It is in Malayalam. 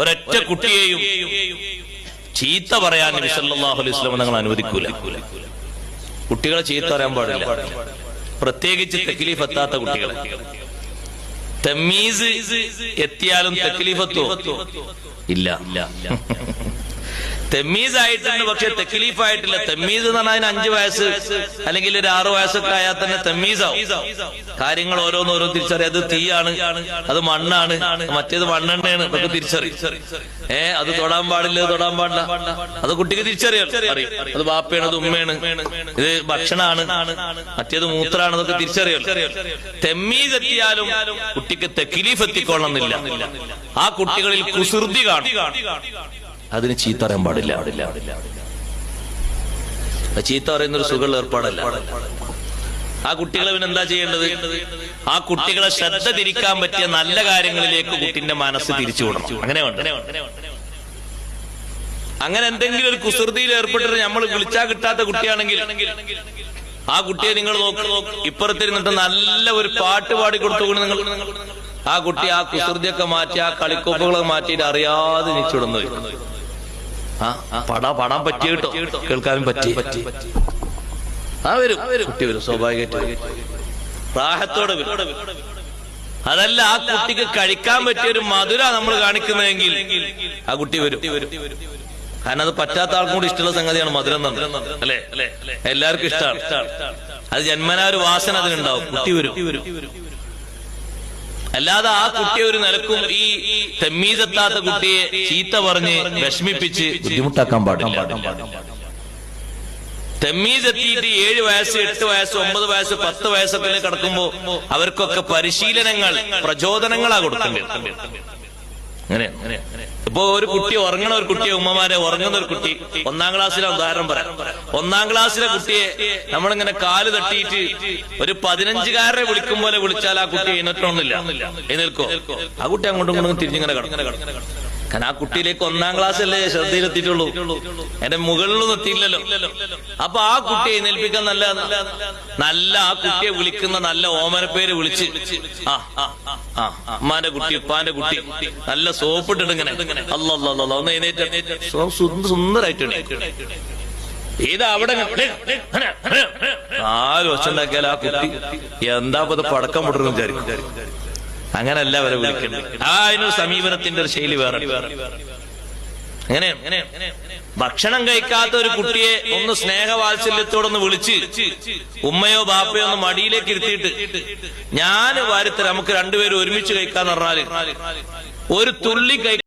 ഒരൊറ്റ കുട്ടിയെയും ചീത്ത പറയാൻ നബി സല്ലല്ലാഹു അലൈഹി നിങ്ങൾ അനുവദിക്കൂല. കുട്ടികളെ ചീത്ത പറയാൻ പാടില്ല. പ്രത്യേകിച്ച് തെക്കിലീഫ് എത്താത്ത കുട്ടികളെ. തമ്മീസ് എത്തിയാലും തെക്ലീഫത്തോ ഇല്ല. തെമ്മീസ് ആയിട്ടുണ്ട് പക്ഷെ തെക്കിലീഫായിട്ടില്ല. തെമ്മീസ് എന്ന് പറഞ്ഞാൽ അഞ്ചു വയസ്സ് അല്ലെങ്കിൽ ഒരു ആറു വയസ്സൊക്കെ ആയാൽ തന്നെ തെമ്മീസാവും. കാര്യങ്ങൾ ഓരോന്നോരോ തിരിച്ചറിയാം. അത് തീയാണ്. അത് മണ്ണാണ്. മറ്റേത് മണ്ണെണ്ണയാണ്. എന്നൊക്കെ തിരിച്ചറിയും. ഏ അത് തൊടാൻ പാടില്ല തൊടാൻ പാടില്ല. അത് കുട്ടിക്ക് തിരിച്ചറിയാം അത് ബാപ്പയാണ് അത് ഉമ്മയാണ്. ഇത് ഭക്ഷണമാണ് മറ്റേത് മൂത്രാണ്. അതൊക്കെ തിരിച്ചറിയാം തെമ്മീസ് എത്തിയാലും കുട്ടിക്ക് തെക്കിലീഫ് എത്തിക്കൊള്ളണമെന്നില്ല ആ കുട്ടികളിൽ കുസൃതി കാണും. അതിന് ചീത്ത അറിയാൻ പാടില്ല. ചീത്ത പറയുന്ന ഒരു സുഖമുള്ള ഏർപ്പാടല്ല. ആ കുട്ടികളെ പിന്നെ എന്താ ചെയ്യേണ്ടത്? ആ കുട്ടികളെ ശ്രദ്ധ തിരിക്കാൻ പറ്റിയ നല്ല കാര്യങ്ങളിലേക്ക് കുട്ടിന്റെ മനസ്സ് തിരിച്ചു വിടണം. അങ്ങനെ അങ്ങനെ എന്തെങ്കിലും ഒരു കുസൃതിയിൽ ഏർപ്പെട്ടിട്ട് നമ്മൾ വിളിച്ചാൽ കിട്ടാത്ത കുട്ടിയാണെങ്കിൽ ആ കുട്ടിയെ നിങ്ങൾ നോക്കണം ഇപ്പുറത്തിരുന്നിട്ട് നല്ല ഒരു പാട്ട് പാടി കൊടുത്തുകൊണ്ട് നിങ്ങൾ ആ കുട്ടി ആ കുസൃതിയൊക്കെ മാറ്റി ആ കളിക്കോപ്പുകളൊക്കെ മാറ്റിയിട്ട് അറിയാതെ നിച്ചുടന്നു ആ പടാ പാടാൻ പറ്റി കേട്ടോ. കേൾക്കാനും പറ്റി ആ വരും. കുട്ടി വരും സ്വാഭാവികമായിട്ട് പ്രാഹത്തോടെ വരും. അതല്ല ആ കുട്ടിക്ക് കഴിക്കാൻ പറ്റിയ ഒരു മധുര നമ്മൾ കാണിക്കുന്നതെങ്കിൽ ആ കുട്ടി വരും. കാരണം അത് പറ്റാത്ത ആൾക്കും കൂടി ഇഷ്ടമുള്ള സംഗതിയാണ് മധുരം അല്ലെ? എല്ലാവർക്കും ഇഷ്ടമാണ്. അത് ജന്മനാ ഒരു വാസന അതിനുണ്ടാവും. കുട്ടി വരും. അല്ലാതെ ആ കുട്ടിയെ ഒരു നിലക്കും ഈ തെമ്മീസെത്താത്ത കുട്ടിയെ ചീത്ത പറഞ്ഞ് വിഷമിപ്പിച്ച് ബുദ്ധിമുട്ടാക്കാൻ പാടില്ല. തെമ്മീസ് എത്തിയിട്ട് ഏഴ് വയസ്സ് എട്ട് വയസ്സ് ഒമ്പത് വയസ്സ് പത്ത് വയസ്സൊക്കെ കിടക്കുമ്പോ അവർക്കൊക്കെ പരിശീലനങ്ങൾ പ്രചോദനങ്ങളാ കൊടുക്കേണ്ടത്. അങ്ങനെ. ഇപ്പൊ ഒരു കുട്ടി ഉറങ്ങണ ഒരു കുട്ടിയെ ഉമ്മമാരെ ഉറങ്ങുന്ന ഒരു കുട്ടി ഒന്നാം ക്ലാസ്സിലെ ഉദാഹരണം പറയാം. ഒന്നാം ക്ലാസ്സിലെ കുട്ടിയെ നമ്മളിങ്ങനെ കാൽ തട്ടിയിട്ട് ഒരു പതിനഞ്ചുകാരനെ വിളിക്കും പോലെ വിളിച്ചാൽ ആ കുട്ടി എഴുന്നേറ്റൊന്നുമില്ല എഴുന്നേൽക്കോ? ആ കുട്ടി അങ്ങോട്ടും ഇങ്ങോട്ടും തിരിഞ്ഞിങ്ങനെ കിടക്കും. കാരണം ആ കുട്ടിയിലേക്ക് ഒന്നാം ക്ലാസ് അല്ലേ? ശ്രദ്ധയിലെത്തിയിട്ടുള്ളൂ. എന്റെ മുകളിലൊന്നും എത്തിയില്ലല്ലോ. അപ്പൊ ആ കുട്ടിയെ എഴുന്നേൽപ്പിക്കാൻ നല്ല നല്ല ആ കുട്ടിയെ വിളിക്കുന്ന നല്ല ഓമനപ്പേര് പേര് വിളിച്ച് ആ ആ അമ്മാന്റെ കുട്ടി ഉപ്പാന്റെ കുട്ടി നല്ല സോപ്പിട്ടിട്ട് ഇങ്ങനെ അല്ല അല്ല അല്ല ഒന്ന് എഴുന്നേറ്റ് സുന്ദരായിട്ടുണ്ട്. ഇത് അവിടെ നാല് ഉണ്ടാക്കിയാൽ ആ കുട്ടി എന്താ പടക്കം പൊട്ടുന്നു വിചാരിക്കും. അങ്ങനല്ല അവരെ വിളിക്കുന്നത് ആ സമീപനത്തിന്റെ ഒരു ശൈലി വേറെ. അങ്ങനെ ഭക്ഷണം കഴിക്കാത്ത ഒരു കുട്ടിയെ ഒന്ന് സ്നേഹവാത്സല്യത്തോടൊന്ന് വിളിച്ച് ഉമ്മയോ ബാപ്പയോ ഒന്ന് മടിയിലേക്ക് ഇരുത്തിയിട്ട് ഞാൻ വാരത്തിൽ നമുക്ക് രണ്ടുപേരും ഒരുമിച്ച് കഴിക്കാന്ന് പറഞ്ഞാൽ ഒരു തുള്ളി കഴി